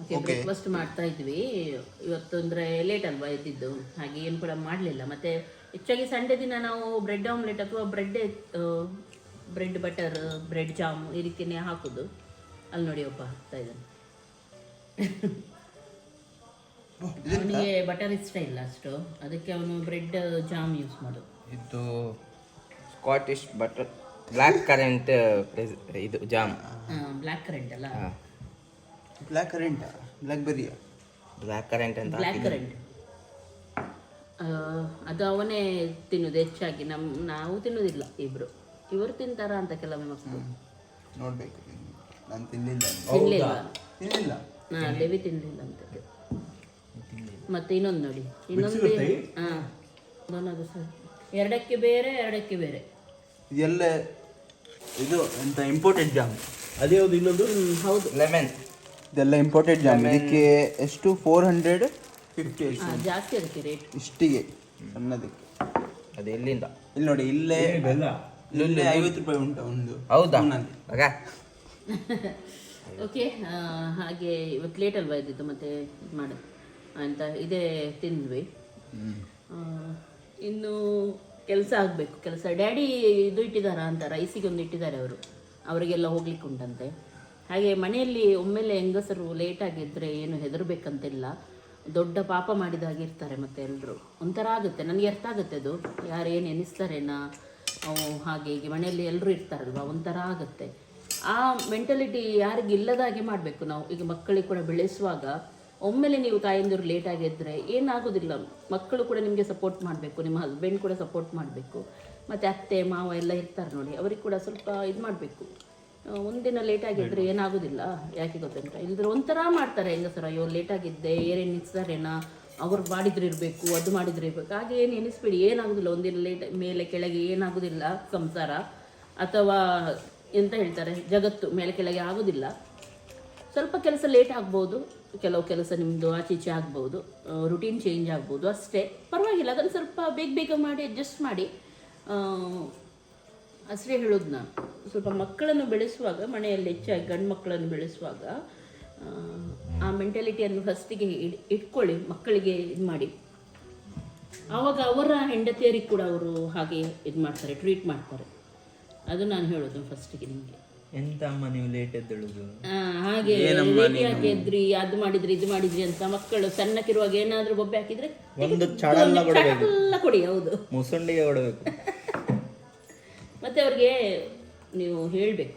Okay breakfast ಮಾಡ್ತಾ ಇದ್ವಿ. ಇವತ್ತು ಅಂದ್ರೆ ಲೇಟ್ ಅಲ್ವಾ ಇದ್ದಿದ್ದು ಹಾಗೆ ಏನು ಕೂಡ ಮಾಡಲಿಲ್ಲ. ಮತ್ತೆ ಹೆಚ್ಚಾಗಿ ಸಂಡೆ ದಿನ ನಾವು ಬ್ರೆಡ್ ಆಮ್ಲೆಟ್ ಅಥವಾ bread bread butter bread jam ಈ ರೀತಿಯೇ ಹಾಕೋದು. ಅಲ್ಲಿ ನೋಡಿ ಒಬ್ಬ ಹಾಕ್ತಾ ಇದ್ದಾನೆ. ಅವನಿಗೆ ಬಟರ್ ಇಷ್ಟ ಇಲ್ಲ ಅಷ್ಟು. ಅದಕ್ಕೆ ಅವನು ಬ್ರೆಡ್ ಜಾಮ್ ಯೂಸ್ ಮಾಡೋದು. ಇದು ಸ್ಕಾಟಿಷ್ ಬಟರ್ ಬ್ಲ್ಯಾಕ್ ಕರೆಂಟ್ ಇದು ಜಾಮ್ ಬ್ಲ್ಯಾಕ್ ಕರೆಂಟ್ ಅಲ್ಲ? ಬ್ಲ್ಯಾಕ್ ಕರೆಂಟ್ ಬ್ಲ್ಯಾಕ್ ಬೆರಿಯ ಬ್ಲ್ಯಾಕ್ ಕರೆಂಟ್ ಅಂತ ಬ್ಲ್ಯಾಕ್ ಕರೆಂಟ್ ಅದು ಅವನೇ ತಿನ್ನೋದು ಹೆಚ್ಚಾಗಿ. ನಮ್ ನಾವು ತಿನ್ನೋದಿಲ್ಲ ಇಬ್ರು. ಇವರು ತಿಂತಾರ ಅಂತ ಕೆಲವೊಮ್ಮೆ ಮಕ್ಕಳು ನೋಡ್ಬೇಕು. ನಾನು ತಿನ್ನಿಲ್ಲ ತಿನ್ಲಿಲ್ಲ. ತಿನ್ನಿಲ್ಲ ಹಾ ಲೆವಿ ತಿನ್ಲಿಲ್ಲ ಅಂತ ಮತ್ತೆ ಇನ್ನೊಂದು ನೋಡಿ. ಇನ್ನೊಂದು ಹಾ. ಇನ್ನೊಂದು ಸರ್. ಎರಡಕ್ಕೆ ಬೇರೆ ಎರಡಕ್ಕೆ ಬೇರೆ. ಇದೆಲ್ಲ ಇದು ಎಂತ ಇಂಪಾರ್ಟೆಂಟ್ ಜಾಮ್? ಅದೇ ಒಂದು ಇನ್ನೊಂದು? ಹೌದು. ಲೆಮನ್ ಇದೆಲ್ಲ ಇಂಪೋರ್ಟೆಡ್ ಜಾಮ್. ಇದಕ್ಕೆ ಎಷ್ಟು? ಫೋರ್ ಹಂಡ್ರೆಡ್ ಫಿಫ್ಟಿ ಜಾಸ್ತಿ ಅದಕ್ಕೆ ರೇಟ್ ಇಷ್ಟಿಗೆ ಸಣ್ಣದಕ್ಕೆ. ಅದು ಎಲ್ಲಿಂದ? ಇಲ್ಲಿ ನೋಡಿ ಇಲ್ಲೇ ಬೆಲ್ಲ. ಇಲ್ಲೇ ಐವತ್ತು ರೂಪಾಯಿ ಉಂಟು ಒಂದು. ಹೌದಾ. ಮಗ. ಓಕೆ ಹಾಗೆ ಇವತ್ತು ಲೇಟ್ ಅಲ್ವಾ ಇದ್ದಿದ್ದು ಮತ್ತೆ ಇದು ಮಾಡು ಅಂತ ಇದೇ ತಿಂದ್ವಿ. ಇನ್ನು ಕೆಲಸ ಆಗಬೇಕು ಕೆಲಸ. ಡ್ಯಾಡಿ ಇದು ಇಟ್ಟಿದ್ದಾರಾ ಅಂತ ರೈಸಿಗೆ ಒಂದು ಇಟ್ಟಿದ್ದಾರೆ ಅವರು. ಅವರಿಗೆಲ್ಲ ಹೋಗ್ಲಿಕ್ಕೆ ಉಂಟಂತೆ. ಹಾಗೆ ಮನೆಯಲ್ಲಿ ಒಮ್ಮೆಲೆ ಹೆಂಗಸರು ಲೇಟಾಗಿದ್ದರೆ ಏನು ಹೆದರ್ಬೇಕಂತಿಲ್ಲ. ದೊಡ್ಡ ಪಾಪ ಮಾಡಿದ ಹಾಗೆ ಇರ್ತಾರೆ ಮತ್ತೆ ಎಲ್ಲರೂ ಒಂಥರ ಆಗುತ್ತೆ. ನನಗೆ ಅರ್ಥ ಆಗುತ್ತೆ ಅದು. ಯಾರು ಏನು ಎನಿಸ್ತಾರೇನಾ ಹಾಗೆ ಹೀಗೆ. ಮನೆಯಲ್ಲಿ ಎಲ್ಲರೂ ಇರ್ತಾರಲ್ವ? ಒಂಥರ ಆಗುತ್ತೆ. ಆ ಮೆಂಟಲಿಟಿ ಯಾರಿಗೆ ಇಲ್ಲದಾಗೆ ಮಾಡಬೇಕು ನಾವು. ಈಗ ಮಕ್ಕಳಿಗೆ ಕೂಡ ಬೆಳೆಸುವಾಗ ಒಮ್ಮೆಲೆ ನೀವು ತಾಯಂದಿರು ಲೇಟಾಗಿ ಎದ್ದರೆ ಏನಾಗೋದಿಲ್ಲ. ಮಕ್ಕಳು ಕೂಡ ನಿಮಗೆ ಸಪೋರ್ಟ್ ಮಾಡಬೇಕು. ನಿಮ್ಮ ಹಸ್ಬೆಂಡ್ ಕೂಡ ಸಪೋರ್ಟ್ ಮಾಡಬೇಕು. ಮತ್ತು ಅತ್ತೆ, ಮಾವ ಎಲ್ಲ ಇರ್ತಾರೆ ನೋಡಿ. ಅವ್ರಿಗೆ ಕೂಡ ಸ್ವಲ್ಪ ಇದು ಮಾಡಬೇಕು ಒಂದಿನ ಲೇಟಾಗಿ ಇದ್ದರೆ ಏನಾಗೋದಿಲ್ಲ? ಯಾಕೆ ಗೊತ್ತಂತ ಇಲ್ದ್ರೆ ಒಂಥರ ಮಾಡ್ತಾರೆ ಹೆಂಗಸರು ಅಯ್ಯೋ ಲೇಟಾಗಿದ್ದೆ ಏನೇನು ನಿಲ್ಸ್ತಾರೇನಾ ಅವ್ರು ಮಾಡಿದ್ರೆ ಇರಬೇಕು ಅದು ಮಾಡಿದ್ರೆ ಇರಬೇಕು. ಹಾಗೆ ಏನು ಎನಿಸ್ಬೇಡಿ ಏನಾಗೋದಿಲ್ಲ ಒಂದಿನ ಲೇಟ್ ಮೇಲೆ ಕೆಳಗೆ ಏನಾಗೋದಿಲ್ಲ ಸಂಸಾರ. ಅಥವಾ ಎಂತ ಹೇಳ್ತಾರೆ ಜಗತ್ತು ಮೇಲೆ ಕೆಳಗೆ ಆಗೋದಿಲ್ಲ. ಸ್ವಲ್ಪ ಕೆಲಸ ಲೇಟ್ ಆಗ್ಬೋದು ಕೆಲವು ಕೆಲಸ ನಿಮ್ಮದು ಆಚೆ ಈಚೆ ಆಗ್ಬೋದು ರುಟೀನ್ ಚೇಂಜ್ ಆಗ್ಬೋದು ಅಷ್ಟೇ. ಪರವಾಗಿಲ್ಲ ಅದನ್ನು ಸ್ವಲ್ಪ ಬೇಗ ಬೇಗ ಮಾಡಿ ಅಡ್ಜಸ್ಟ್ ಮಾಡಿ. ಅಷ್ಟೇ ಹೇಳೋದು ನಾನು ಸ್ವಲ್ಪ ಮಕ್ಕಳನ್ನು ಬೆಳೆಸುವಾಗ ಮನೆಯಲ್ಲಿ ಹೆಚ್ಚಾಗಿ ಗಂಡು ಮಕ್ಕಳನ್ನು ಬೆಳೆಸುವಾಗ ಆ, ಮೆಂಟಾಲಿಟಿಯನ್ನು ಫಸ್ಟಿಗೆ ಇಟ್ಕೊಳ್ಳಿ ಮಕ್ಕಳಿಗೆ ಇದು ಮಾಡಿ. ಆವಾಗ ಅವರ ಹೆಂಡತಿಯರಿಗೆ ಕೂಡ ಅವರು ಹಾಗೆ ಇದು ಮಾಡ್ತಾರೆ ಟ್ರೀಟ್ ಮಾಡ್ತಾರೆ. ಅದು ನಾನು ಹೇಳೋದು ಫಸ್ಟಿಗೆ ನಿಮಗೆ. ಎಂತ ಅಮ್ಮ ನೀವು ಲೇಟ್ ಎದ್ದೇಳುದು? ಹಾಗೆ ಹಾಕಿದ್ರಿ ಅದು ಮಾಡಿದ್ರಿ ಇದು ಮಾಡಿದ್ರಿ ಅಂತ ಮಕ್ಕಳು ಸಣ್ಣಕ್ಕಿರುವಾಗ ಏನಾದ್ರೂ ಬೊಬ್ಬೆ ಹಾಕಿದ್ರೆ ಒಂದು ಚಡಲ್ಲ ಕೊಡಿ ಹೌದು. ಮುಸುಂಡಿಗೆ ಕೊಡಬೇಕು. ಅವ್ರಿಗೆ ನೀವು ಹೇಳಬೇಕು.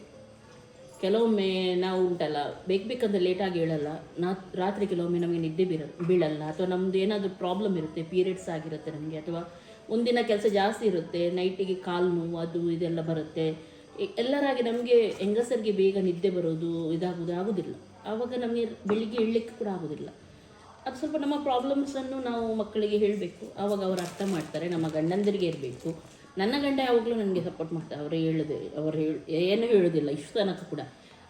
ಕೆಲವೊಮ್ಮೆ ನಾವು ಉಂಟಲ್ಲ, ಬೇಕು ಬೇಕಂದ್ರೆ ಲೇಟಾಗಿ ಹೇಳಲ್ಲ, ನಾ ರಾತ್ರಿ ಕೆಲವೊಮ್ಮೆ ನಮಗೆ ನಿದ್ದೆ ಬೀರ, ಬೀಳಲ್ಲ, ಅಥವಾ ನಮ್ಮದು ಏನಾದರೂ ಪ್ರಾಬ್ಲಮ್ ಇರುತ್ತೆ ಪೀರಿಯಡ್ಸ್ ಆಗಿರುತ್ತೆ ನಮಗೆ, ಅಥವಾ ಒಂದಿನ ಕೆಲಸ ಜಾಸ್ತಿ ಇರುತ್ತೆ ನೈಟಿಗೆ ಕಾಲು ನೋವು, ಅದು ಇದೆಲ್ಲ ಬರುತ್ತೆ ಎಲ್ಲರಾಗಿ ನಮಗೆ ಹೆಂಗಸರಿಗೆ ಬೇಗ ನಿದ್ದೆ ಬರೋದು ಇದಾಗೋದು, ಆಗೋದಿಲ್ಲ. ಆವಾಗ ನಮಗೆ ಬೆಳಿಗ್ಗೆ ಹೇಳಲಿಕ್ಕೆ ಕೂಡ ಆಗೋದಿಲ್ಲ. ಅದು ಸ್ವಲ್ಪ ನಮ್ಮ ಪ್ರಾಬ್ಲಮ್ಸನ್ನು ನಾವು ಮಕ್ಕಳಿಗೆ ಹೇಳಬೇಕು. ಆವಾಗ ಅವರು ಅರ್ಥ ಮಾಡ್ತಾರೆ, ನಮ್ಮ ಗಂಡಂದಿರಿಗೆ ಇರಬೇಕು. ನನ್ನ ಗಂಡ ಯಾವಾಗಲೂ ನನಗೆ ಸಪೋರ್ಟ್ ಮಾಡ್ತಾರೆ. ಅವರು ಹೇಳದೆ, ಅವರು ಹೇಳಿ, ಏನು ಹೇಳೋದಿಲ್ಲ, ಇಷ್ಟು ತನಕ ಕೂಡ.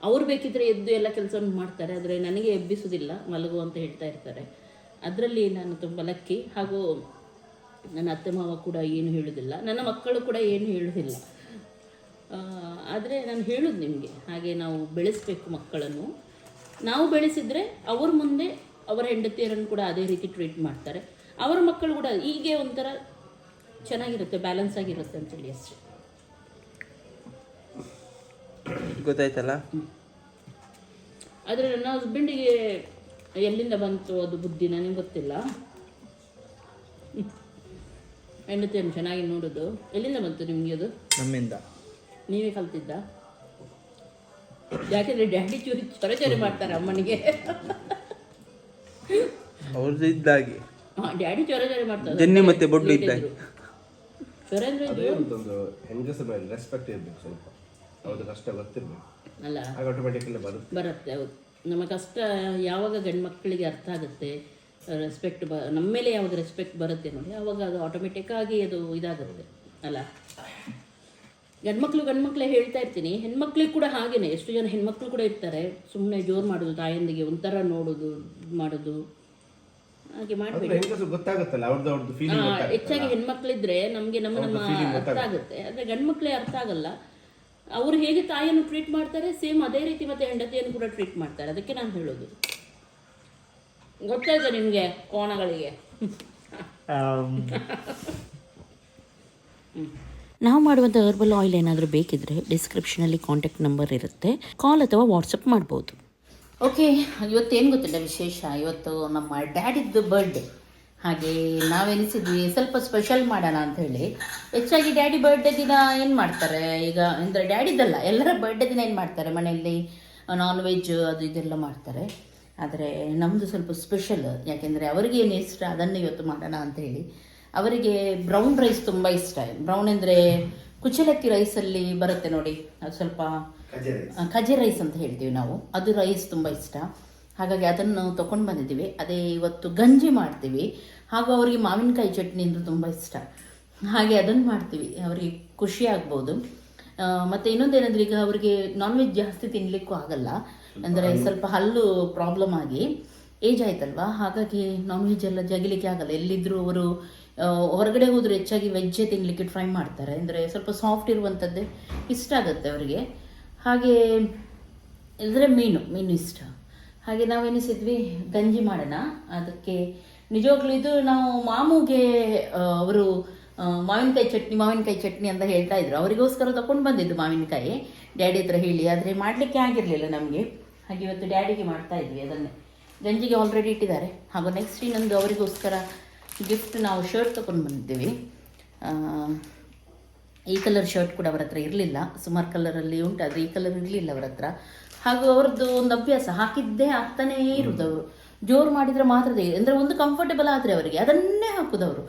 ಅವ್ರು ಬೇಕಿದ್ರೆ ಎದ್ದು ಎಲ್ಲ ಕೆಲಸವನ್ನು ಮಾಡ್ತಾರೆ, ಆದರೆ ನನಗೆ ಎಬ್ಬಿಸೋದಿಲ್ಲ, ಮಲಗು ಅಂತ ಹೇಳ್ತಾ ಇರ್ತಾರೆ. ಅದರಲ್ಲಿ ನಾನು ತುಂಬ ಲಕ್ಕಿ ಹಾಗೂ ನನ್ನ ಅತ್ತೆ ಮಾವ ಕೂಡ ಏನು ಹೇಳೋದಿಲ್ಲ. ನನ್ನ ಮಕ್ಕಳು ಕೂಡ ಏನು ಹೇಳೋದಿಲ್ಲ. ಆದರೆ ನಾನು ಹೇಳೋದು ನಿಮಗೆ, ಹಾಗೆ ನಾವು ಬೆಳೆಸಬೇಕು ಮಕ್ಕಳನ್ನು. ನಾವು ಬೆಳೆಸಿದರೆ ಅವ್ರ ಮುಂದೆ ಅವರ ಹೆಂಡತಿಯರನ್ನು ಕೂಡ ಅದೇ ರೀತಿ ಟ್ರೀಟ್ ಮಾಡ್ತಾರೆ. ಅವರ ಮಕ್ಕಳು ಕೂಡ ಹೀಗೆ ಒಂಥರ ಚೆನ್ನಾಗಿರುತ್ತೆ ಬ್ಯಾಲೆನ್ಸ್ ಆಗಿರುತ್ತೆ ಅಂತೇಳಿ ಅಷ್ಟೇ. ಗೊತ್ತಾಯ್ತಲ್ಲ? ಆದರೆ ನನ್ನ ಹಸ್ಬೆಂಡಿಗೆ ಎಲ್ಲಿಂದ ಬಂತು ಅದು ಬುದ್ಧಿ ನನಗೆ ಗೊತ್ತಿಲ್ಲ. ಹೆಂಡತಿಯನ್ನು ಚೆನ್ನಾಗಿ ನೋಡೋದು. ಎಲ್ಲಿಂದ ಬಂತು ನಿಮಗೆ ಅದು? ನಮ್ಮಿಂದ. ನೀವೇ ಕಲ್ತಿದ್ದ? ಯಾಕೆಂದರೆ ಡ್ಯಾಡಿ ಚೂರಿ ಚೊರೆ ಚೊರೆ ಮಾಡ್ತಾರೆ ಅಮ್ಮನಿಗೆ. ಅವ್ರದ್ದು ಇದ್ದಾಗೆ. ಡ್ಯಾಡಿ ಚೊರೆ ಚೊರೆ ಮಾಡ್ತಾರೆ. ಜನ್ನಿ ಮತ್ತೆ ಬೊಡ್ಡು ಇದ್ದಾಗೆ. ಅದೇ ಒಂದು ಹೆಂಗಸ ಮೇಲೆ ರೆಸ್ಪೆಕ್ಟ್ ಇರ್ಬೇಕು ಸ್ವಲ್ಪ. ಅವ್ರದ್ದು ಕಷ್ಟ ಗೊತ್ತಿರ್ಬೇಕು. ಅಲ್ಲ. ಆಗ ಬರುತ್ತೆ. ಬರುತ್ತೆ ಹೌದು. ನಮ್ಮ ಕಷ್ಟ ಯಾವಾಗ ಗಂಡು ಮಕ್ಕಳಿಗೆ ಅರ್ಥ ಆಗುತ್ತೆ ರೆಸ್ಪೆಕ್ಟ್ ಬ ನಮ್ಮ ಮೇಲೆ ಯಾವಾಗ ರೆಸ್ಪೆಕ್ಟ್ ಬರುತ್ತೆ ನೋಡಿ ಅವಾಗ ಅದು ಆಟೋಮೆಟಿಕ್ ಆಗಿ ಅದು ಇದಾಗುತ್ತೆ. ಅಲ್ಲ? ಗಂಡ್ಮಕ್ಳು ಗಂಡ್ಮಕ್ಳೇ ಹೇಳ್ತಾ ಇರ್ತೀನಿ. ಹೆಣ್ಮಕ್ಳಿಗೆ ಕೂಡ ಹಾಗೇನೆ. ಎಷ್ಟು ಜನ ಹೆಣ್ಮಕ್ಳು ಕೂಡ ಇರ್ತಾರೆ. ಸುಮ್ಮನೆ ಜೋರು ಮಾಡೋದು ತಾಯಂದಿಗೆ ಒಂಥರ ನೋಡೋದು ಮಾಡೋದು. ಹಾಗೆ ಮಾಡಬೇಡಿ. ಹೆಂಗಸು ಗೊತ್ತಾಗುತ್ತಲ್ಲ ಅವ್ರದ್ದು ಅವ್ರದ್ದು ಫೀಲಿಂಗ್ ಹೆಚ್ಚಾಗಿ ಹೆಣ್ಮಕ್ಳಿದ್ರೆ ನಮಗೆ ನಮ್ಮ ನಮ್ಮ ಅರ್ಥ ಆಗುತ್ತೆ. ಆದರೆ ಗಂಡ್ಮಕ್ಳೇ ಅರ್ಥ ಆಗಲ್ಲ. ಅವರು ಹೇಗೆ ತಾಯಿಯನ್ನು ಟ್ರೀಟ್ ಮಾಡ್ತಾರೆ ಸೇಮ್ ಅದೇ ರೀತಿ ಮತ್ತೆ ಹೆಂಡತಿಯನ್ನು ಕೂಡ ಟ್ರೀಟ್ ಮಾಡ್ತಾರೆ. ಅದಕ್ಕೆ ನಾನು ಹೇಳೋದು. ಗೊತ್ತಾಯ್ತು ನಿಮಗೆ ಕೋಣಗಳಿಗೆ? ನಾವು ಮಾಡುವಂಥ ಹರ್ಬಲ್ ಆಯಿಲ್ ಏನಾದರೂ ಬೇಕಿದ್ರೆ ಡಿಸ್ಕ್ರಿಪ್ಷನಲ್ಲಿ ಕಾಂಟ್ಯಾಕ್ಟ್ ನಂಬರ್ ಇರುತ್ತೆ. ಕಾಲ್ ಅಥವಾ ವಾಟ್ಸಪ್ ಮಾಡ್ಬೋದು. ಓಕೆ ಇವತ್ತೇನು ಗೊತ್ತಿಲ್ಲ ವಿಶೇಷ? ಇವತ್ತು ನಮ್ಮ ಡ್ಯಾಡಿದ್ದು ಬರ್ಡೇ ಹಾಗೆ ನಾವೆನಿಸಿದ್ವಿ ಸ್ವಲ್ಪ ಸ್ಪೆಷಲ್ ಮಾಡೋಣ ಅಂತ ಹೇಳಿ. ಹೆಚ್ಚಾಗಿ ಡ್ಯಾಡಿ ಬರ್ಡೇ ದಿನ ಏನು ಮಾಡ್ತಾರೆ? ಈಗ ಅಂದರೆ ಡ್ಯಾಡಿದ್ದಲ್ಲ ಎಲ್ಲರ ಬರ್ಡೇ ದಿನ ಏನು ಮಾಡ್ತಾರೆ? ಮನೆಯಲ್ಲಿ ನಾನ್ ವೆಜ್ ಅದು ಇದೆಲ್ಲ ಮಾಡ್ತಾರೆ. ಆದರೆ ನಮ್ಮದು ಸ್ವಲ್ಪ ಸ್ಪೆಷಲ್ ಯಾಕೆಂದರೆ ಅವರಿಗೆ ಏನು ಇಷ್ಟ, ಅದನ್ನು ಇವತ್ತು ಮಾಡೋಣ ಅಂತ ಹೇಳಿ. ಅವರಿಗೆ ಬ್ರೌನ್ ರೈಸ್ ತುಂಬ ಇಷ್ಟ. ಬ್ರೌನ್ ಅಂದರೆ ಕುಚಲಕ್ಕಿ ರೈಸಲ್ಲಿ ಬರುತ್ತೆ ನೋಡಿ. ಅದು ಸ್ವಲ್ಪ ಕಜೆ ರೈಸ್ ಅಂತ ಹೇಳ್ತೀವಿ ನಾವು. ಅದು ರೈಸ್ ತುಂಬ ಇಷ್ಟ. ಹಾಗಾಗಿ ಅದನ್ನು ತೊಗೊಂಡು ಬಂದಿದ್ದೀವಿ. ಅದೇ ಇವತ್ತು ಗಂಜಿ ಮಾಡ್ತೀವಿ. ಹಾಗೂ ಅವರಿಗೆ ಮಾವಿನಕಾಯಿ ಚಟ್ನಿ ಅಂದ್ರೆ ತುಂಬ ಇಷ್ಟ. ಹಾಗೆ ಅದನ್ನು ಮಾಡ್ತೀವಿ. ಅವರಿಗೆ ಖುಷಿ ಆಗ್ಬೋದು. ಮತ್ತೆ ಇನ್ನೊಂದೇನೆಂದ್ರೆ ಈಗ ಅವರಿಗೆ ನಾನ್ ವೆಜ್ ಜಾಸ್ತಿ ತಿನ್ನಲಿಕ್ಕೂ ಆಗಲ್ಲ. ಅಂದರೆ ಸ್ವಲ್ಪ ಹಲ್ಲು ಪ್ರಾಬ್ಲಮ್ ಆಗಿ ಏಜ್ ಆಯ್ತಲ್ವಾ? ಹಾಗಾಗಿ ನಾನ್ ವೆಜ್ ಎಲ್ಲ ಜಗಿಲಿಕ್ಕೆ ಆಗಲ್ಲ. ಎಲ್ಲಿದ್ದರೂ ಅವರು ಹೊರಗಡೆ ಹೋದ್ರೆ ಹೆಚ್ಚಾಗಿ ವೆಜ್ಜೇ ತಿನ್ನಲಿಕ್ಕೆ ಟ್ರೈ ಮಾಡ್ತಾರೆ. ಅಂದರೆ ಸ್ವಲ್ಪ ಸಾಫ್ಟ್ ಇರುವಂಥದ್ದೇ ಇಷ್ಟ ಆಗುತ್ತೆ ಅವರಿಗೆ. ಹಾಗೆ ಇದ್ರೆ ಮೀನು ಮೀನು ಇಷ್ಟ. ಹಾಗೆ ನಾವೆನಿಸಿದ್ವಿ ಗಂಜಿ ಮಾಡೋಣ. ಅದಕ್ಕೆ ನಿಜವಾಗ್ಲೂ ಇದು ನಾವು ಮಾಮೂಗೆ ಅವರು ಮಾವಿನಕಾಯಿ ಚಟ್ನಿ ಮಾವಿನಕಾಯಿ ಚಟ್ನಿ ಅಂತ ಹೇಳ್ತಾ ಇದ್ರು. ಅವರಿಗೋಸ್ಕರ ತಗೊಂಡು ಬಂದಿದ್ದು ಮಾವಿನಕಾಯಿ. ಡ್ಯಾಡಿ ಹತ್ರ ಹೇಳಿ. ಆದರೆ ಮಾಡಲಿಕ್ಕೆ ಆಗಿರಲಿಲ್ಲ ನಮಗೆ. ಹಾಗೆ ಇವತ್ತು ಡ್ಯಾಡಿಗೆ ಮಾಡ್ತಾ ಇದ್ವಿ ಅದನ್ನೇ. ಗಂಜಿಗೆ ಆಲ್ರೆಡಿ ಇಟ್ಟಿದ್ದಾರೆ. ಹಾಗೂ ನೆಕ್ಸ್ಟ್ ಇನ್ನೊಂದು ಅವರಿಗೋಸ್ಕರ ಗಿಫ್ಟ್ ನಾವು ಶರ್ಟ್ ತಗೊಂಡು ಬಂದಿದ್ದೀವಿ. ಈ ಕಲರ್ ಶರ್ಟ್ ಕೂಡ ಅವರ ಹತ್ರ ಇರಲಿಲ್ಲ. ಸುಮಾರು ಕಲರಲ್ಲಿ ಉಂಟು, ಆದರೆ ಈ ಕಲರ್ ಇರಲಿಲ್ಲ ಅವರ ಹತ್ರ. ಹಾಗೂ ಅವ್ರದ್ದು ಒಂದು ಅಭ್ಯಾಸ, ಹಾಕಿದ್ದೇ ಹಾಕ್ತಾನೇ ಇರೋದು ಅವರು. ಜೋರು ಮಾಡಿದರೆ ಮಾತ್ರ ಅಂದರೆ ಒಂದು ಕಂಫರ್ಟೇಬಲ್ ಆದರೆ ಅವರಿಗೆ, ಅದನ್ನೇ ಹಾಕುದು ಅವರು.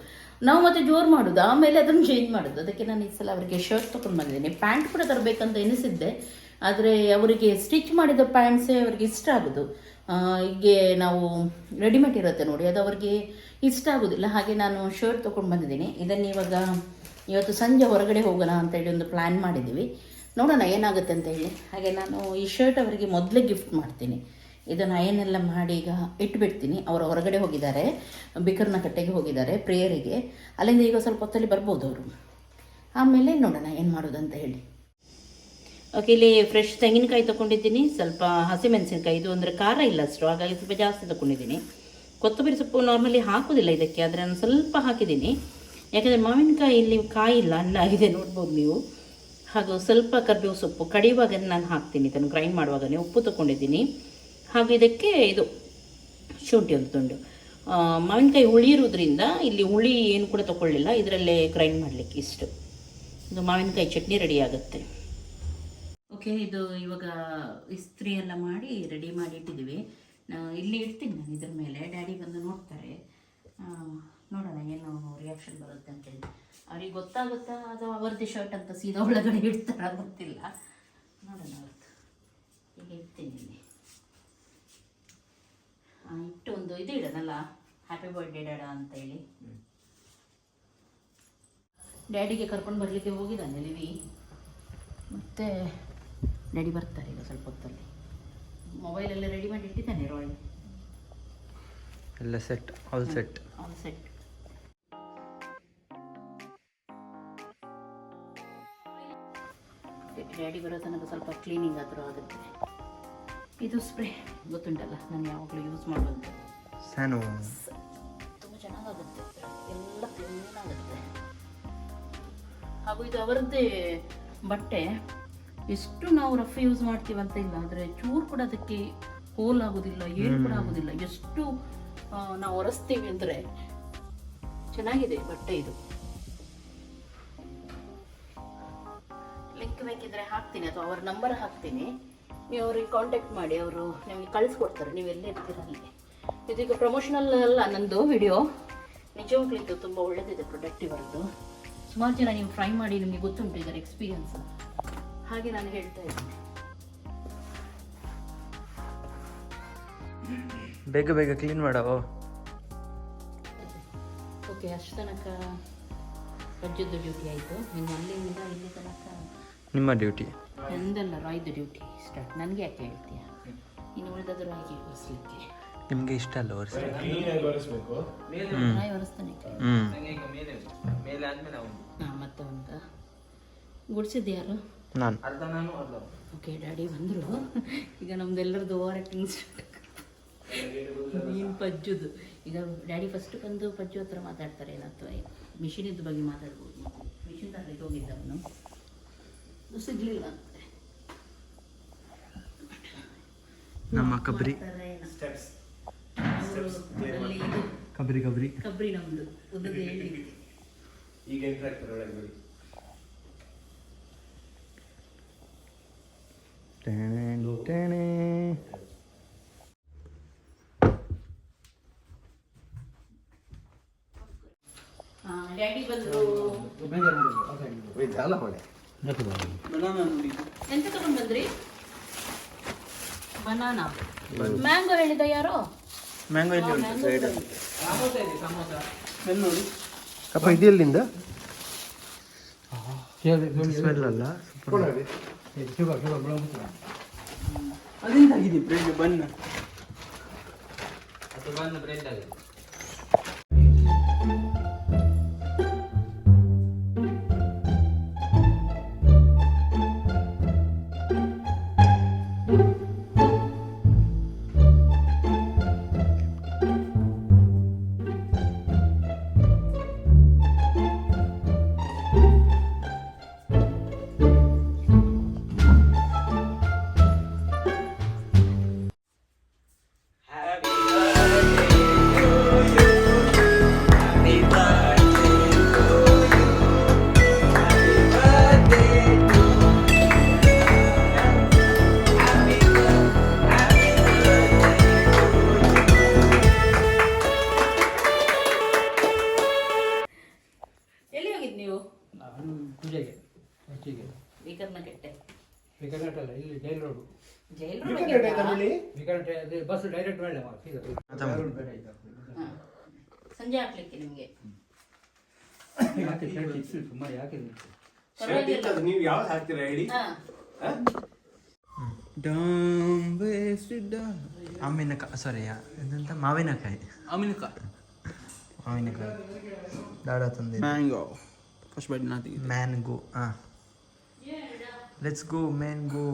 ನಾವು ಮತ್ತೆ ಜೋರು ಮಾಡೋದು, ಆಮೇಲೆ ಅದನ್ನು ಚೇಂಜ್ ಮಾಡೋದು. ಅದಕ್ಕೆ ನಾನು ಈ ಸಲ ಅವರಿಗೆ ಶರ್ಟ್ ತೊಗೊಂಡು ಬಂದಿದ್ದೀನಿ. ಪ್ಯಾಂಟ್ ಕೂಡ ತರಬೇಕಂತ ಎನಿಸಿದ್ದೆ ಆದರೆ ಅವರಿಗೆ ಸ್ಟಿಚ್ ಮಾಡಿದ ಪ್ಯಾಂಟ್ಸೇ ಅವರಿಗೆ ಇಷ್ಟ ಆಗೋದು. ಹೀಗೆ ನಾವು ರೆಡಿಮೇಡ್ ಇರುತ್ತೆ ನೋಡಿ, ಅದು ಅವರಿಗೆ ಇಷ್ಟ ಆಗೋದಿಲ್ಲ. ಹಾಗೆ ನಾನು ಶರ್ಟ್ ತೊಗೊಂಡು ಬಂದಿದ್ದೀನಿ. ಇದನ್ನು ಇವಾಗ ಇವತ್ತು ಸಂಜೆ ಹೊರಗಡೆ ಹೋಗೋಣ ಅಂತೇಳಿ ಒಂದು ಪ್ಲ್ಯಾನ್ ಮಾಡಿದ್ದೀವಿ. ನೋಡೋಣ ಏನಾಗುತ್ತೆ ಅಂತ ಹೇಳಿ. ಹಾಗೆ ನಾನು ಈ ಶರ್ಟ್ ಅವರಿಗೆ ಮೊದಲೇ ಗಿಫ್ಟ್ ಮಾಡ್ತೀನಿ. ಇದನ್ನು ಏನೆಲ್ಲ ಮಾಡಿ ಈಗ ಇಟ್ಬಿಡ್ತೀನಿ. ಅವರು ಹೊರಗಡೆ ಹೋಗಿದ್ದಾರೆ. ಬಿಕರ್ನ ಕಟ್ಟೆಗೆ ಹೋಗಿದ್ದಾರೆ ಪ್ರೇಯರಿಗೆ. ಅಲ್ಲಿಂದ ಈಗ ಸ್ವಲ್ಪ ಹೊತ್ತಲ್ಲಿ ಬರ್ಬೋದು ಅವರು. ಆಮೇಲೆ ನೋಡೋಣ ಏನು ಮಾಡೋದು ಅಂತ ಹೇಳಿ. ಓಕೆ ಇಲ್ಲಿ ಫ್ರೆಶ್ ತೆಂಗಿನಕಾಯಿ ತೊಗೊಂಡಿದ್ದೀನಿ. ಸ್ವಲ್ಪ ಹಸಿಮೆಣಸಿನಕಾಯಿ. ಇದು ಅಂದರೆ ಖಾರ ಇಲ್ಲ ಅಷ್ಟು. ಹಾಗಾಗಿ ಸ್ವಲ್ಪ ಜಾಸ್ತಿ ತೊಗೊಂಡಿದ್ದೀನಿ. ಕೊತ್ತಂಬರಿ ಸೊಪ್ಪು ನಾರ್ಮಲಿ ಹಾಕೋದಿಲ್ಲ ಇದಕ್ಕೆ. ಆದರೆ ನಾನು ಸ್ವಲ್ಪ ಹಾಕಿದ್ದೀನಿ. ಯಾಕಂದರೆ ಮಾವಿನಕಾಯಿ ಇಲ್ಲಿ ಕಾಯಿ ಇಲ್ಲ ಅಲ್ಲಾಗಿದೆ ನೋಡ್ಬೋದು ನೀವು. ಹಾಗೂ ಸ್ವಲ್ಪ ಕರ್ಬೇವು ಸೊಪ್ಪು ಕಡಿಯುವಾಗ ನಾನು ಹಾಕ್ತೀನಿ, ಇದನ್ನು ಗ್ರೈಂಡ್ ಮಾಡುವಾಗನೇ ಉಪ್ಪು ತೊಗೊಂಡಿದ್ದೀನಿ. ಹಾಗೂ ಇದಕ್ಕೆ ಇದು ಶುಂಠಿ ಒಂದು ತುಂಡು. ಮಾವಿನಕಾಯಿ ಹುಳಿ ಇರೋದ್ರಿಂದ ಇಲ್ಲಿ ಹುಳಿ ಏನು ಕೂಡ ತಗೊಳ್ಳಿಲ್ಲ, ಇದರಲ್ಲೇ ಗ್ರೈಂಡ್ ಮಾಡಲಿಕ್ಕೆ ಇಷ್ಟು. ಇದು ಮಾವಿನಕಾಯಿ ಚಟ್ನಿ ರೆಡಿ ಆಗುತ್ತೆ. ಓಕೆ, ಇದು ಇವಾಗ ಇಸ್ತ್ರಿ ಎಲ್ಲ ಮಾಡಿ ರೆಡಿ ಮಾಡಿ ಇಟ್ಟಿದ್ದೀವಿ. ಇಲ್ಲಿ ಇಡ್ತೀನಿ ನಾನು ಇದ್ರ ಮೇಲೆ. ಡ್ಯಾಡಿ ಬಂದು ನೋಡ್ತಾರೆ. ನೋಡೋಣ ಏನು ರಿಯಾಕ್ಷನ್ ಬರುತ್ತೆ ಅಂತೇಳಿ. ಅವ್ರಿಗೆ ಗೊತ್ತಾಗುತ್ತಾ? ಅದು ಅವರದ್ದು ಶರ್ಟ್ ಅಂತ ಸೀದಾ ಒಳಗಡೆ ಇಡ್ತಾರ? ಗೊತ್ತಿಲ್ಲ. ನೋಡೋಣ ಅವ್ರದ್ದು ಈಗ ಇಡ್ತೀನಿ ಇಟ್ಟು ಒಂದು ಇದು ಇಡೋಣಲ್ಲ? ಹ್ಯಾಪಿ ಬರ್ಡೇ ಡ್ಯಾಡ ಅಂತ ಹೇಳಿ ಡ್ಯಾಡಿಗೆ ಕರ್ಕೊಂಡು ಬರಲಿಕ್ಕೆ ಹೋಗಿದ್ದಾನೆ ಲಿವಿ ಮತ್ತೆ ಡ್ಯಾಡಿ ಬರ್ತಾರೆ ಈಗ ಸ್ವಲ್ಪ ಹೊತ್ತಲ್ಲಿ. ಮೊಬೈಲೆಲ್ಲ ರೆಡಿ ಮಾಡಿ ಇಟ್ಟಿದ್ದಾನೆ ರಾಯ್ ಎಲ್ಲ set all set all set daddy ಬರೋ ತನಕ ಸ್ವಲ್ಪ ಕ್ಲೀನಿಂಗ್ ಆದರೂ ಆಗುತ್ತೆ. ಇದು ಸ್ಪ್ರೇ. ಗೊತ್ತುಂಟಲ್ಲ ನಾನು ಯಾವಾಗಲೂ ಯೂಸ್ ಮಾಡುವಂಥ ಸ್ಯಾನು. ತುಂಬ ಚೆನ್ನಾಗಾಗುತ್ತೆ. ಎಲ್ಲ ಕ್ಲೀನ್ ಆಗುತ್ತೆ. ಹಾಗೂ ಇದು ಅವರದ್ದೇ ಬಟ್ಟೆ. ಎಷ್ಟು ನಾವು ರಫ್ ಯೂಸ್ ಮಾಡ್ತೀವಂತ ಇಲ್ಲ ಆದರೆ ಚೂರು ಕೂಡ ಅದಕ್ಕೆ ಹೋಲ್ ಆಗೋದಿಲ್ಲ ಏನು ಕೂಡ ಆಗೋದಿಲ್ಲ. ಎಷ್ಟು ನಾವು ಒರೆಸ್ತೀವಿ ಅಂದರೆ ಚೆನ್ನಾಗಿದೆ ಬಟ್ಟೆ ಇದು. ಬೇಕಿದ್ರೆ ಹಾಕ್ತೀನಿ ಅಥವಾ ಅವ್ರ ನಂಬರ್ ಹಾಕ್ತೀನಿ. ನೀವು ಅವ್ರಿಗೆ ಕಾಂಟ್ಯಾಕ್ಟ್ ಮಾಡಿ ಅವರು ನಿಮಗೆ ಕಳಿಸ್ಕೊಡ್ತಾರೆ. ನೀವು ಎಲ್ಲೇ ಇರ್ತೀರ ಅಲ್ಲಿ ಇದೀಗ ಪ್ರಮೋಷನಲ್ ಅಲ್ಲ ನಂದು ವಿಡಿಯೋ ನಿಜವಾಗ್ಲೂ ಇದು ತುಂಬ ಒಳ್ಳೆದಿದೆ ಪ್ರಾಡಕ್ಟ್ ಇವರದ್ದು. ಸುಮಾರು ಜನ ನೀವು ಟ್ರೈ ಮಾಡಿ ನಿಮಗೆ ಗೊತ್ತುಂಟು ಇದರ ಎಕ್ಸ್ಪೀರಿಯನ್ಸ್ ಹಾಗೆ ನಾನು ಹೇಳ್ತಾ ಇದ್ದೀನಿ. ಬೇಗ ಬೇಗ ಕ್ಲೀನ್ ಮಾಡೋ ಓಕೆ ಅಷ್ಟು ತನಕ ರಜ್ಜದ್ದು ಡ್ಯೂಟಿ ಆಯಿತು. ನಿಮ್ಮ ಅಲ್ಲಿಂದ ಇಲ್ಲಿ ತನಕ ನಿಮ್ಮ ಡ್ಯೂಟಿ ನಂದಲ್ಲ ರಾಯ್ದು ಡ್ಯೂಟಿ ಸ್ಟಾರ್ಟ್ ನನಗೆ ಯಾಕೆ ಹೇಳ್ತೀಯ? ಇನ್ನು ಉಳಿದದ್ದು ರಾಯ್ಗೆ ಒರೆಸ್ಲಿಕ್ಕೆ ನಿಮಗೆ ಇಷ್ಟ ಅಲ್ಲ ಒರೆಸ್ಬೇಕು ರಾಯ್ ಒರೆಸ್ತಾನೆ ಹ್ಞೂ ಹಾಂ ಮತ್ತೆ ಒಂದು ಗುಡ್ಸಿದ್ದು ಯಾರು? ನಾನು. ಓಕೆ ಡ್ಯಾಡಿ ಬಂದರು. ಈಗ ನಮ್ದೆಲ್ಲರದ್ದು ಓವರ್ ಆ್ಯಕ್ಟಿಂಗ್ ಮೀನು ಪಜ್ಜುದು. ಈಗ ಡ್ಯಾಡಿ ಫಸ್ಟ್ ಬಂದು ಪಜ್ಜು ಹತ್ರ ಮಾತಾಡ್ತಾರೆ ಏನಾಗ್ತದೆ ಮಿಷಿನಿದ್ದು ಬಗ್ಗೆ ಮಾತಾಡ್ಬೋದು. ಮಿಷಿನ್ ತರಲಿಕ್ಕೆ ಹೋಗಿದ್ದೆ ಅವನು. ಸಿಗ್ಲಿಲ್ಲ ಅಂತೆ. ನಮ್ಮ ಕಬ್ರಿ. ಸ್ಟೆಪ್ಸ್ ಕಬ್ರಿ. ಕಬ್ರಿ ಕಬ್ರಿ. ನಮ್ದು. ಉದ್ದದ ಎಣ್ಣೆ ಈಗ ಎಂಟ್ರ್ ಆಗ್ತಾರೆ ಒಳಗೆ ನೋಡಿ ಟೆಣೆ. ಡ್ಯಾಡಿ ಬಂದ್ರು ಜಾಲ ಎಂತ ತಗೊಂಡ್ ಬಂದ್ರಿ ಬನಾನಾ ಮ್ಯಾಂಗೋ ಹೇಳಿದ ಯಾರೋ? ಮ್ಯಾಂಗೋ ಇಲ್ಲಿ ಉಂಟು ಸೈಡ್ ಅಪ್ಪ ಇದು ಎಲ್ಲಿಂದ? ಸ್ಮೆಲ್ ಅಲ್ಲ ಅದೆಂತಾಗಿದೆ ಬ್ರೆಡ್ ಬನ್ ಎಲ್ಲಿ ಶರ್ಟ್ ಇತ್ತು ಸುಮಾರು ಯಾಕೆ ನಿಂತು? ಪರವಾಗಿಲ್ಲ ನೀವು ಯಾವ್ದು ಹಾಕ್ತೀರಾ ಹೇಳಿ ಹಾ. ಮಾವಿನಕಾಯಿ ಸಾರಿ ಎಂತ ಮಾವಿನಕಾಯಿ ಅಮಿನಕಾಯಿ ಮಾವಿನಕಾಯಿ ದಾಡ ತಂದೆ ಮ್ಯಾಂಗೋ ಫಸ್ಟ್ ಬೈಟ್ ನಾ ತೆಗಿ ಮ್ಯಾನ್ಗೋ ಹಾಂ ಲೆಟ್ಸ್ ಗೋ ಮ್ಯಾನ್ಗೋ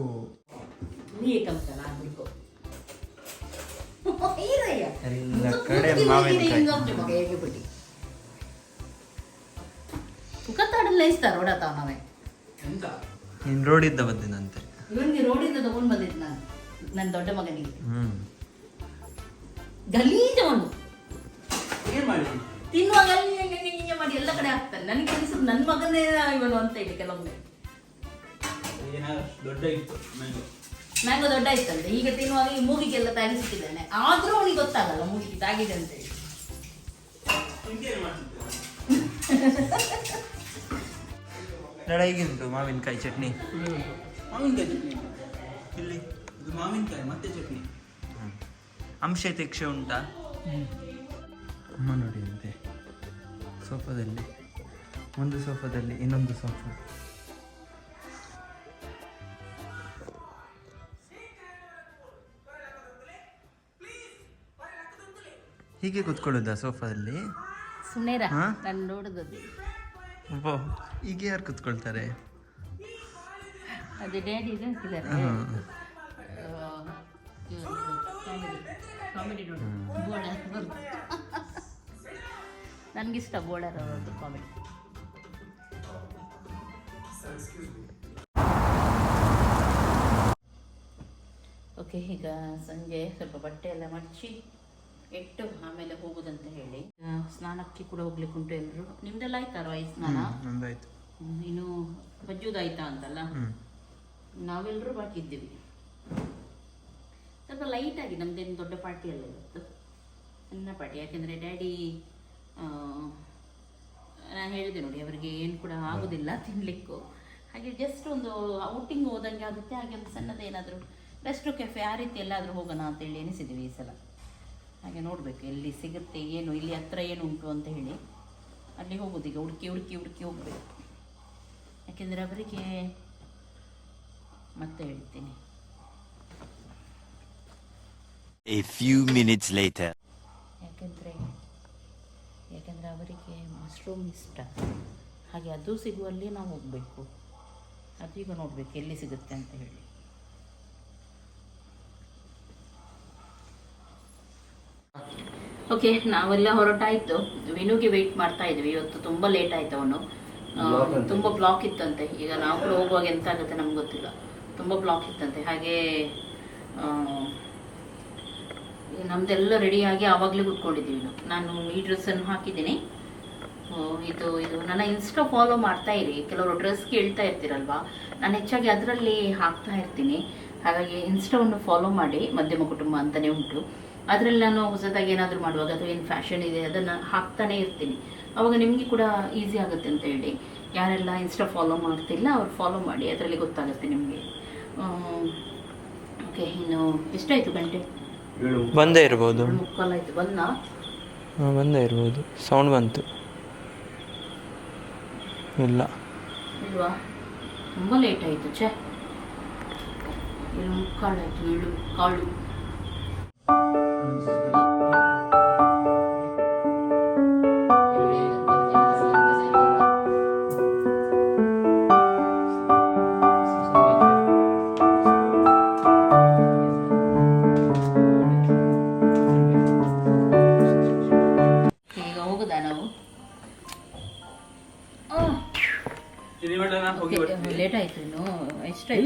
ನೀ ಕಮ್ಕಲ ಆಗ್ಬಿಡ್ಕೊ ಈರಯ್ಯ. ಎಲ್ಲ ಕಡೆ ಮಾವಿನಕಾಯಿ ಮುಖತ್ತಾಡಲ್ಲ ಇಸ್ತಾರ ಓಡಾತಾವ ನಾವೇ ನೀನು ರೋಡಿದ್ದ ಬಂದಿನಂತೆ. ಇವನಿಗೆ ರೋಡಿಂದ ತಗೊಂಡ್ ಬಂದಿದ್ದು ನಾನು ನನ್ನ ದೊಡ್ಡ ಮಗನಿಗೆ. ಹ್ಞೂ ಗಲೀಜವನು. ಏನ್ ಮಾಡಿದ್ರಿ ತಿನ್ನುವಾಗ ಅಲ್ಲಿ ಹಿಂಗೆ ಹಿಂಗೆ ಹಿಂಗೆ ಮಾಡಿ ಎಲ್ಲ ಕಡೆ ಹಾಕ್ತಾನೆ. ನನಗೆ ಅನಿಸುದು ನನ್ನ ಮಗನೇ ಇವನು ಅಂತ ಹೇಳಿ ಕೆಲವೊಮ್ಮೆ. ದೊಡ್ಡ ಇತ್ತು ಮ್ಯಾಂಗೋ? ಮ್ಯಾಂಗೋ ದೊಡ್ಡ ಇತ್ತಂತೆ. ಈಗ ತಿನ್ನುವಾಗ ಈ ಮೂಗಿಗೆಲ್ಲ ತಾಗಿಸಿಟ್ಟಿದ್ದಾನೆ ಆದ್ರೂ ಅವನಿಗೆ ಗೊತ್ತಾಗಲ್ಲ ಮೂಗಿಗೆ ತಾಗಿದೆ ಅಂತ ಹೇಳಿ. ಉಂಟು ಮಾವಿನಕಾಯಿ ಚಟ್ನಿ. ಮಾವಿನಕಾಯಿ ಚಟ್ನಿ. ಇಲ್ಲಿ ಇದು ಮಾವಿನಕಾಯಿ ಮತ್ತೆ ಚಟ್ನಿ. ಅಂಶ ತೆಕ್ಷೆ ಉಂಟಾ? ಅಮ್ಮ ನೋಡಿ ಅಂತೆ ಸೋಫಾದಲ್ಲಿ. ಒಂದು ಸೋಫಾದಲ್ಲಿ ಇನ್ನೊಂದು ಸೋಫಾ. ಹೀಗೆ ಕೂತ್ಕೊಳ್ಳೋದಾ ಸೋಫಾದಲ್ಲಿ? ಸುಮ್ಮನೆ ಹಾ? ನಾನು ನೋಡುದು ಒಬ್ಬ ಹೀಗೆ ಯಾರು ಕೂತ್ಕೊಳ್ತಾರೆ? ಅದು ಡ್ಯಾಡಿ ಇದು ಹಾಕಿದ್ದಾರೆ ಕಾಮಿಡಿ ನೋಡಿ. ಬೋಳರ್ ನನಗಿಷ್ಟ ಬೋಳರ್ ಅವರದ್ದು ಕಾಮಿಡಿ ಓಕೆ ಈಗ ಸಂಜೆ ಸ್ವಲ್ಪ ಬಟ್ಟೆ ಎಲ್ಲ ಮಡಚಿ. ಇಟ್ಟು ಆಮೇಲೆ ಹೋಗುದಂತ ಹೇಳಿ. ಸ್ನಾನಕ್ಕೆ ಕೂಡ ಹೋಗ್ಲಿಕ್ಕೆ ಉಂಟು ಎಲ್ಲರೂ ನಿಮ್ದೆಲ್ಲ ಆಯ್ತಾರೋ ಈ ಸ್ನಾನ? ಇನ್ನು ಬಜ್ಜುದಾಯ್ತಾ ಅಂತಲ್ಲ? ನಾವೆಲ್ಲರೂ ಬಾಕಿ ಇದ್ದೀವಿ. ಸ್ವಲ್ಪ ಆಗಿ ನಮ್ದೇನು ದೊಡ್ಡ ಪಾರ್ಟಿ ಅಲ್ಲ ಇವತ್ತು. ಸಣ್ಣ ಪಾರ್ಟಿ ಯಾಕೆಂದ್ರೆ ಡ್ಯಾಡಿ ನಾನು ಹೇಳಿದೆ ನೋಡಿ ಅವರಿಗೆ ಏನು ಕೂಡ ಆಗೋದಿಲ್ಲ ತಿನ್ನಲಿಕ್ಕೂ ಹಾಗೆ ಜಸ್ಟ್ ಒಂದು ಔಟಿಂಗ್ ಹೋದಂಗೆ ಆಗುತ್ತೆ ಹಾಗೆ ಒಂದು ಸಣ್ಣದೇನಾದರೂ ರೆಸ್ಟು ಕೆಫೆ ಆ ರೀತಿ ಎಲ್ಲಾದರೂ ಹೋಗೋಣ ಅಂತೇಳಿ ಎನಿಸಿದ್ದೀವಿ ಈ ಸಲ. ಹಾಗೆ ನೋಡಬೇಕು ಎಲ್ಲಿ ಸಿಗುತ್ತೆ ಏನು ಇಲ್ಲಿ ಹತ್ರ ಏನು ಉಂಟು ಅಂತ ಹೇಳಿ. ಅಲ್ಲಿ ಹೋಗೋದು ಈಗ ಹುಡುಕಿ ಹುಡುಕಿ ಹುಡುಕಿ ಹೋಗಬೇಕು. ಯಾಕೆಂದರೆ ಅವರಿಗೆ ಮತ್ತೆ ಹೇಳ್ತೀನಿ. A few minutes later. ಯಾಕೆಂದರೆ ಯಾಕೆಂದರೆ ಅವರಿಗೆ ಮಶ್ರೂಮ್ ಇಷ್ಟ. ಹಾಗೆ ಅದು ಸಿಗುವಲ್ಲಿ ನಾವು ಹೋಗಬೇಕು. ಅದು ಈಗ ನೋಡಬೇಕು ಎಲ್ಲಿ ಸಿಗುತ್ತೆ ಅಂತ ಹೇಳಿ. ಓಕೆ ನಾವೆಲ್ಲ ಹೊರಟಾಯ್ತು. ವಿನುಗೆ ವೆಯ್ಟ್ ಮಾಡ್ತಾ ಇದ್ವಿ. ಇವತ್ತು ತುಂಬಾ ಲೇಟ್ ಆಯ್ತು ಅವನು. ತುಂಬಾ ಬ್ಲಾಕ್ ಇತ್ತಂತೆ. ಈಗ ನಾವು ಕೂಡ ಹೋಗುವಾಗ ಎಂತ ಆಗುತ್ತೆ ನಮ್ಗೆ ಗೊತ್ತಿಲ್ಲ. ತುಂಬಾ ಬ್ಲಾಕ್ ಇತ್ತಂತೆ. ಹಾಗೆ ನಮ್ದೆಲ್ಲ ರೆಡಿಯಾಗಿ ಆವಾಗಲೇ ಕೂತ್ಕೊಂಡಿದ್ದೀವಿ ನಾವು. ನಾನು ಈ ಡ್ರೆಸ್ಸನ್ನು ಹಾಕಿದ್ದೀನಿ. ಓ, ಇದು ಇದು ನನ್ನ ಇನ್ಸ್ಟಾ ಫಾಲೋ ಮಾಡ್ತಾ ಇರಿ. ಕೆಲವರು ಡ್ರೆಸ್ ಕೇಳ್ತಾ ಇರ್ತೀರಲ್ವಾ? ನಾನು ಹೆಚ್ಚಾಗಿ ಅದರಲ್ಲಿ ಹಾಕ್ತಾ ಇರ್ತೀನಿ. ಹಾಗಾಗಿ ಇನ್ಸ್ಟಾವನ್ನು ಫಾಲೋ ಮಾಡಿ ಮಧ್ಯಮ ಕುಟುಂಬ ಅಂತಲೇ ಉಂಟು. ಅದರಲ್ಲಿ ನಾನು ಹೊಸದಾಗಿ ಏನಾದರೂ ಮಾಡುವಾಗ ಅಥವಾ ಏನು ಫ್ಯಾಷನ್ ಇದೆ ಅದನ್ನು ಹಾಕ್ತಾನೆ ಇರ್ತೀನಿ. ಅವಾಗ ನಿಮಗೆ ಕೂಡ ಈಸಿ ಆಗುತ್ತೆ ಅಂತ ಹೇಳಿ. ಯಾರೆಲ್ಲ ಇನ್ಸ್ಟಾ ಫಾಲೋ ಮಾಡ್ತಿಲ್ಲ ಅವ್ರು ಫಾಲೋ ಮಾಡಿ ಅದರಲ್ಲಿ ಗೊತ್ತಾಗುತ್ತೆ ನಿಮಗೆ. ಓಕೆ ಇನ್ನು ಎಷ್ಟಾಯಿತು ಗಂಟೆ? ಬಂದೇ ಇರ್ಬೋದು. ಮುಕ್ಕಾಲಾಯ್ತು ಬಂದ ಬಂದೇ ಇರ್ಬೋದು. ಸೌಂಡ್ ಬಂತು. ಇಲ್ಲ. ಇಲ್ವಾ? ತುಂಬ ಲೇಟ್ ಆಯಿತು ಛೇ. ಏಳು ಮುಕ್ಕಾಲಾಯ್ತು ಏಳು ಕಾಳು ಲೇಟ್ ಆಯ್ತು ಇನ್ನು ಎಷ್ಟಾಯ್ತು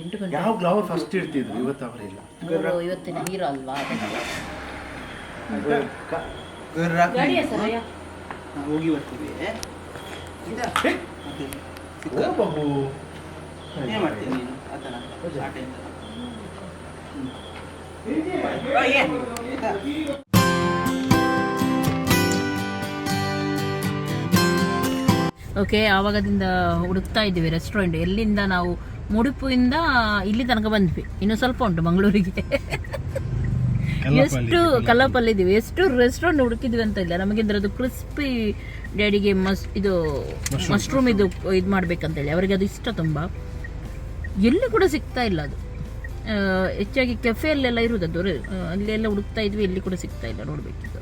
ಎಂಟು ಗಂಟೆ. ಯಾವ ಗ್ಲೌರ್ ಫಸ್ಟ್ ಇರ್ತಿದ್ರು ಇವತ್ತು ಅವರಿಲ್ಲ ಇವತ್ತಿನ ಹೀರೋ ಅಲ್ವಾ? ಹೋಗಿ ಬರ್ತೀವಿ. ಏನ್ ಮಾಡ್ತೀನಿ ನೀನು? ಆತನ ಆಟದಿಂದ ಓಕೆ ಆವಾಗದಿಂದ ಹುಡುಕ್ತಾ ಇದ್ದೀವಿ ರೆಸ್ಟೋರೆಂಟ್ ಎಲ್ಲಿಂದ ನಾವು ಮುಡುಪಿಂದ ಇಲ್ಲಿ ತನಕ ಬಂದ್ವಿ. ಇನ್ನು ಸ್ವಲ್ಪ ಉಂಟು ಮಂಗಳೂರಿಗೆ. ಎಷ್ಟು ಕಲ್ಲಪ್ಪಲ್ಲಿ ಇದೀವಿ ಎಷ್ಟು ರೆಸ್ಟೋರೆಂಟ್ ಹುಡುಕಿದ್ವಿ ಅಂತ ಇಲ್ಲ. ನಮಗೆ ಅದು ಕ್ರಿಸ್ಪಿ ಡ್ಯಾಡಿಗೆ ಮಸ್ ಇದು ಮಶ್ರೂಮ್ ಇದು ಇದು ಮಾಡ್ಬೇಕಂತೇಳಿ. ಅವರಿಗೆ ಅದು ಇಷ್ಟ ತುಂಬ. ಎಲ್ಲಿ ಕೂಡ ಸಿಗ್ತಾ ಇಲ್ಲ ಅದು. ಹೆಚ್ಚಾಗಿ ಕೆಫೆಯಲ್ಲೆಲ್ಲ ಇರುವುದು ಅದು ಅಲ್ಲೆಲ್ಲ ಹುಡುಕ್ತಾ ಇದ್ವಿ. ಎಲ್ಲಿ ಕೂಡ ಸಿಗ್ತಾ ಇಲ್ಲ ನೋಡಬೇಕಿತ್ತು.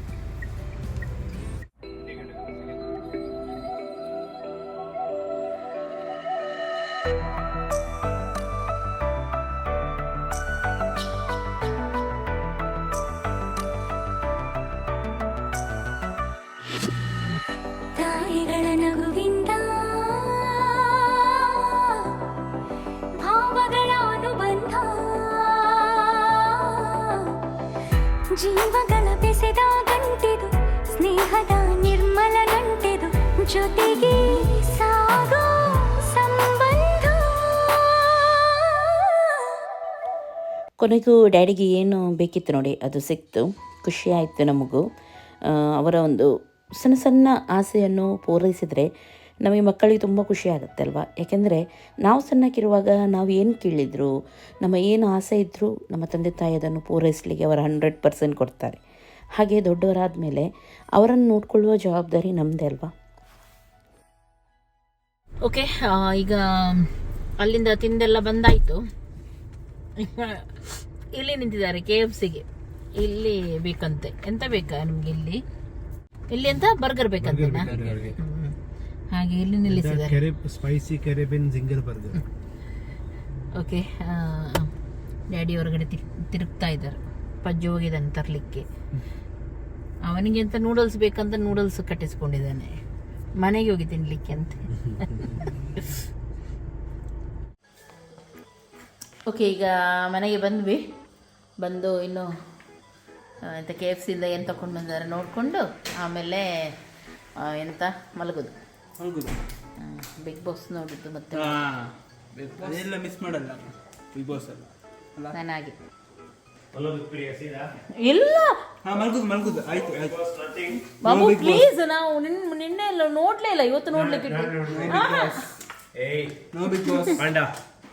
ಕೊನೆಗೂ ಡ್ಯಾಡಿಗೆ ಏನು ಬೇಕಿತ್ತು ನೋಡಿ, ಅದು ಸಿಕ್ತು. ಖುಷಿ ಆಯಿತು ನಮಗೂ. ಅವರ ಒಂದು ಸಣ್ಣ ಸಣ್ಣ ಆಸೆಯನ್ನು ಪೂರೈಸಿದರೆ ನಮಗೆ ಮಕ್ಕಳಿಗೆ ತುಂಬ ಖುಷಿ ಆಗುತ್ತೆ ಅಲ್ವಾ? ಯಾಕೆಂದರೆ ನಾವು ಸಣ್ಣಕ್ಕಿರುವಾಗ ನಾವು ಏನು ಕೇಳಿದ್ರು, ನಮ್ಮ ಏನು ಆಸೆ ಇದ್ದರೂ ನಮ್ಮ ತಂದೆ ತಾಯಿ ಅದನ್ನು ಪೂರೈಸಲಿಕ್ಕೆ ಅವರು ಹಂಡ್ರೆಡ್ ಪರ್ಸೆಂಟ್ ಕೊಡ್ತಾರೆ. ಹಾಗೆ ದೊಡ್ಡವರಾದ ಮೇಲೆ ಅವರನ್ನು ನೋಡ್ಕೊಳ್ಳುವ ಜವಾಬ್ದಾರಿ ನಮ್ಮದೇ ಅಲ್ವಾ? ಓಕೆ ಈಗ ಅಲ್ಲಿಂದ ತಿಂದೆಲ್ಲ ಬಂದಾಯ್ತು. ಇಲ್ಲಿ ನಿಂತಿದ್ದಾರೆ ಕೆ ಎಫ್ ಸಿಗೆ ಇಲ್ಲಿ ಬೇಕಂತೆ. ಎಂತ ಬೇಕಾ ನಿಮ್ಗೆ ಇಲ್ಲಿ? ಇಲ್ಲಿ ಅಂತ ಬರ್ಗರ್ ಬೇಕಂತೆ ಹ್ಮ್. ಹಾಗೆ ಇಲ್ಲಿ ನಿಲ್ಲಿಸಿದ್ದಾರೆ. Spicy Caribbean zinger burger okay daddy ಹೊರಗಡೆ ತಿರುಗ್ತಾ ಇದ್ದಾರೆ. ಪಜ್ಜು ಹೋಗಿದ್ದಾನೆ ತರಲಿಕ್ಕೆ. ಅವನಿಗೆ ಅಂತ ನೂಡಲ್ಸ್ ಬೇಕಂತ ನೂಡಲ್ಸ್ ಕಟ್ಟಿಸ್ಕೊಂಡಿದ್ದಾನೆ. ಮನೆಗೆ ಹೋಗಿ ತಿನ್ಲಿಕ್ಕೆ ಅಂತ. ಓಕೆ ಈಗ ಮನೆಗೆ ಬಂದ್ವಿ. ಬಂದು ಇನ್ನು ಎಂತ ಕೆ ಎಫ್ ಸಿಯಿಂದ ಏನು ತಗೊಂಡು ಬಂದಾರೆ ನೋಡಿಕೊಂಡು ಆಮೇಲೆ ಎಂತ ಮಲಗೋದು. ಬಿಗ್ ಬಾಸ್ ನೋಡಿದ್ದು ಮತ್ತೆ. ಮಿಸ್ ಮಾಡಲ್ಲ. ಬಿಗ್ ಬಾಸ್ ಅಲ್ಲ. ಅಲ್ಲ? ನಾನಾಗಿ ಇಲ್ಲ. ಬಾಬು ಪ್ಲೀಸ್ ನಾವು ನಿನ್ನ ನಿನ್ನೆ ಎಲ್ಲ ನೋಡ್ಲೇ ಇಲ್ಲ ಇವತ್ತು ನೋಡ್ಲಿಕ್ಕೆ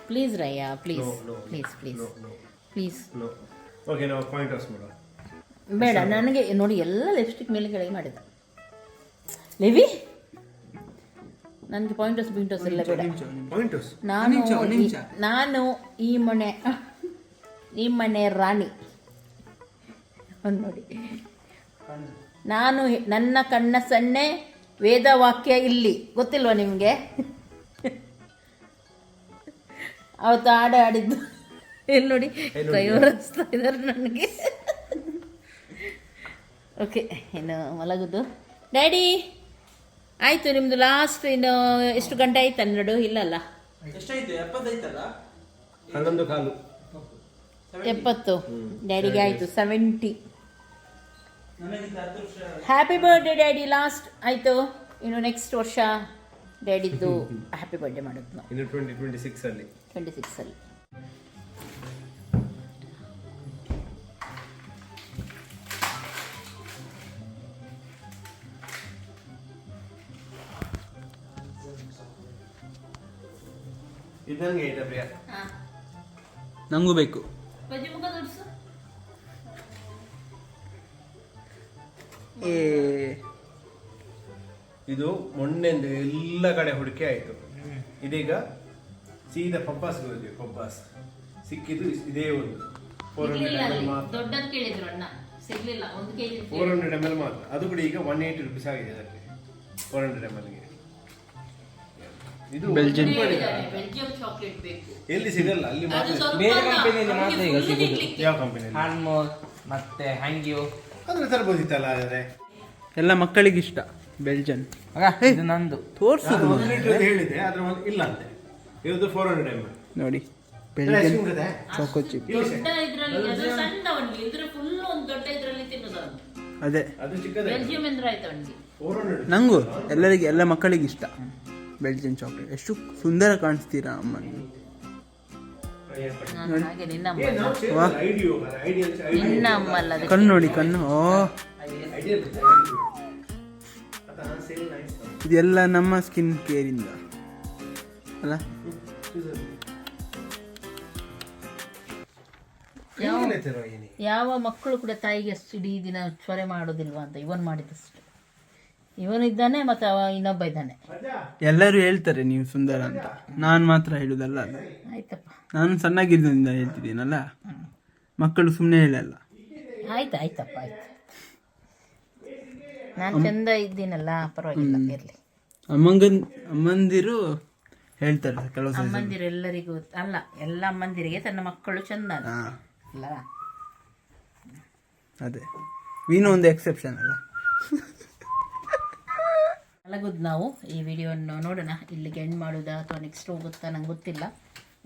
please ರಯ್ಯ please please please please okay ನಾವು ಪಾಯಿಂಟ್ ಔಸ್ ಮಾಡೋಣ ಬೇಡ ನನಗೆ ನೋಡಿ ಎಲ್ಲ ಲಿಪ್ಸ್ಟಿಕ್ ಮೇಲೆ ಕೆಳಗೆ ಮಾಡಿದ ಲೆವಿ? ನನಗೆ ಪಾಯಿಂಟರ್ಸ್ ಬಿಂಟರ್ಸ್ ಎಲ್ಲ ಬೇಡ. ಪಾಯಿಂಟ್ ನಾನು ನಾನು ಈ ಮನೆ ಈ ಮನೆ ರಾಣಿ. ಒಂದ್ ನೋಡಿ. ನಾನು ನನ್ನ ಕಣ್ಣ ಸಣ್ಣೆ ವೇದವಾಕ್ಯ ಇಲ್ಲಿ. ಗೊತ್ತಿಲ್ವಾ ನಿಮಗೆ? ಅವತ್ತು ಹಾಡು ಆಡಿದ್ದು ಇಲ್ಲಿ ನೋಡಿ? ಕೈವರಿಸ್ತಾ ಇದ್ದಾರೆ ನನಗೆ. ಓಕೆ ಏನು ಮಲಗುದು. ಡ್ಯಾಡಿ ಆಯಿತು ನಿಮ್ಮದು ಲಾಸ್ಟ್ ಇನ್ನು ಎಷ್ಟು ಗಂಟೆ ಆಯ್ತು ಹನ್ನೆರಡು ಇಲ್ಲಲ್ಲ? ಎಷ್ಟಾಯ್ತು? ಎಪ್ಪತ್ತೈತಲ್ಲ? ಹನ್ನೊಂದು ಕಾಲು. ಎಪ್ಪತ್ತು. ಡ್ಯಾಡಿಗೆ ಆಯಿತು seventy happy birthday daddy last ಆಯಿತು. ಇನ್ನು ನೆಕ್ಸ್ಟ್ ವರ್ಷ ಡ್ಯಾಡಿದ್ದು ಹ್ಯಾಪಿ ಬರ್ಡೇ ಮಾಡೋದು. ನಾವು ಇನ್ನು ಟ್ವೆಂಟಿ ಟ್ವೆಂಟಿ ಸಿಕ್ಸಲ್ಲಿ ಟ್ವೆಂಟಿ ಸಿಕ್ಸಲ್ಲಿ ಇದಂಗೆ ಐತೆ ಪ್ರಿಯ ನಂಗೂ ಬೇಕು. ಬಜ್ಜಿ ಮುಖ ತೋರಿಸು ಏ. ಇದು ಮೊನ್ನೆಂದು ಎಲ್ಲ ಕಡೆ ಹುಡುಕಿ ಆಯ್ತು. ಇದೀಗ ಸೀದಾ ಪಪ್ಪಾಸ್ಗೆ ಹೋದ್ವಿ ಪಬ್ಬಾಸ್. ಸಿಕ್ಕಿದ್ದು ಇದೇ ಒಂದು. ಫೋರ್ ಹಂಡ್ರೆಡ್ ಎಂ ಎಲ್ ಮಾತ್ರ. ದೊಡ್ಡದು ಕೇಳಿದ್ರು ಅಣ್ಣ. ಸಿಗ್ಲಿಲ್ಲ. ಒಂದು KG four hundred M L ಮಾತ್ರ. ಅದು ಕೂಡ ಈಗ ಒನ್ ಏಯ್ಟಿ ರುಪೀಸ್ ಆಗಿದೆ ಅದಕ್ಕೆ. ಫೋರ್ ಹಂಡ್ರೆಡ್ ಎಂ ಎಲ್ಗೆ ಇದು ಬೆಲ್ಜಿಯಂ ಬೆಲ್ಜಿಯಂ ಚಾಕ್ಲೇಟ್ ಬೇಕು. ಎಲ್ಲಿ ಸಿಗಲ್ಲ ಅಲ್ಲಿ ಅದು ಮಾತ್ರ ಸ್ವಲ್ಪ ಬೇರೆ ಅಲ್ಲ, ಕಂಪನಿಯಲ್ಲಿ ಮಾತ್ರ ಈಗ ಸಿಗೋದು. ಯಾವ ಕಂಪನಿ ಹಾನ್ಮೋರ್ ಮತ್ತೆ ಹ್ಯಾಂಗ್ಯೂ ಅಂದ್ರೆ ತರಬಹುದಿತ್ತಲ್ಲ ಆದರೆ? ಎಲ್ಲ ಮಕ್ಕಳಿಗೆ ಇಷ್ಟ ಬೆಲ್ಜನ್ ಇದು ನಂದು. ತೋರಿಸೋದು ಹೇಳಿದೆ ಆದ್ರೆ ಒಂದು ಇಲ್ಲ ಅಂತೆ. ಇದು ಫೋರ್ ಹಂಡ್ರೆಡ್ ಎಂ ನೋಡಿ ಬೆಲ್ಜನ್ ಚಾಕೋ ಚಿಪ್ ಅದು ನಂಗೂ ಎಲ್ಲರಿಗೆ ಎಲ್ಲ ಮಕ್ಕಳಿಗೆ ಇಷ್ಟ. ಬೆಲ್ಜಿಯನ್ ಚಾಕ್ಲೇಟ್ ಎಷ್ಟು ಸುಂದರ ಕಾಣಿಸ್ತೀರಾ ಅಮ್ಮ. ಕಣ್ಣು ನೋಡಿ ಕಣ್ಣು. ಇದೆಲ್ಲ ನಮ್ಮ ಸ್ಕಿನ್ ಕೇರಿಂದ ಅಲ್ಲ? ಯಾವ ಮಕ್ಕಳು ಕೂಡ ತಾಯಿಗೆ ಅಷ್ಟು ಇಡೀ ದಿನ ಚೊರೆ ಮಾಡೋದಿಲ್ವಾ ಅಂತ ಇವನ್ ಮಾಡಿದಷ್ಟು. ಇವನಿದ್ದಾನೆ ಮತ್ತೆ ಅವ ಇನ್ನೊಬ್ಬ ಇದ್ದಾನೆ. ಎಲ್ಲರೂ ಹೇಳ್ತಾರೆ ನೀವು ಸುಂದರ ಅಂತ. ನಾನು ಮಾತ್ರ ಹೇಳುದಲ್ಲ ಅದು. ಆಯ್ತಪ್ಪ. ನಾನು ಸಣ್ಣಗಿದ್ದರಿಂದ ಹೇಳ್ತಿದ್ದೀನಲ್ಲ? ಮಕ್ಕಳು ಸುಮ್ಮನೆ ಹೇಳಲ್ಲ. ಆಯ್ತು ಆಯ್ತಪ್ಪ ಆಯ್ತು. ನಾನು ಚಂದ ಇದ್ದೀನಲ್ಲ ಪರವಾಗಿಲ್ಲ ಇರಲಿ. ಅಮ್ಮಂಗನ್ ಅಮ್ಮಂದಿರು ಹೇಳ್ತಾರೆ ಕೆಲವು ಸಲ ಅಮ್ಮಂದಿರೆಲ್ಲರಿಗೂ ಅಲ್ಲ ಎಲ್ಲ ಅಮ್ಮಂದಿರಿಗೆ ತನ್ನ ಮಕ್ಕಳು ಚಂದ ಅಂತ. ಹಾ. ಅಲ್ಲ? ಅದೇ. ವೀನು ಒಂದು ಎಕ್ಸೆಪ್ಷನ್ ಅಲ್ಲ. ಮಲಗುದು ನಾವು ಈ ವಿಡಿಯೋವನ್ನು ನೋಡೋಣ. ಇಲ್ಲಿಗೆ ಎಂಡ್ ಮಾಡೋದಾ ಅಥವಾ ನೆಕ್ಸ್ಟ್ ಹೋಗುತ್ತಾ ನಂಗೆ ಗೊತ್ತಿಲ್ಲ.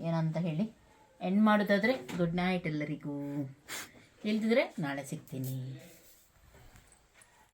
ಏನಂತ ಹೇಳಿ. ಎಂಡ್ ಮಾಡೋದಾದರೆ ಗುಡ್ ನೈಟ್ ಎಲ್ಲರಿಗೂ. ಇಲ್ದಿದ್ರೆ ನಾಳೆ ಸಿಗ್ತೀನಿ.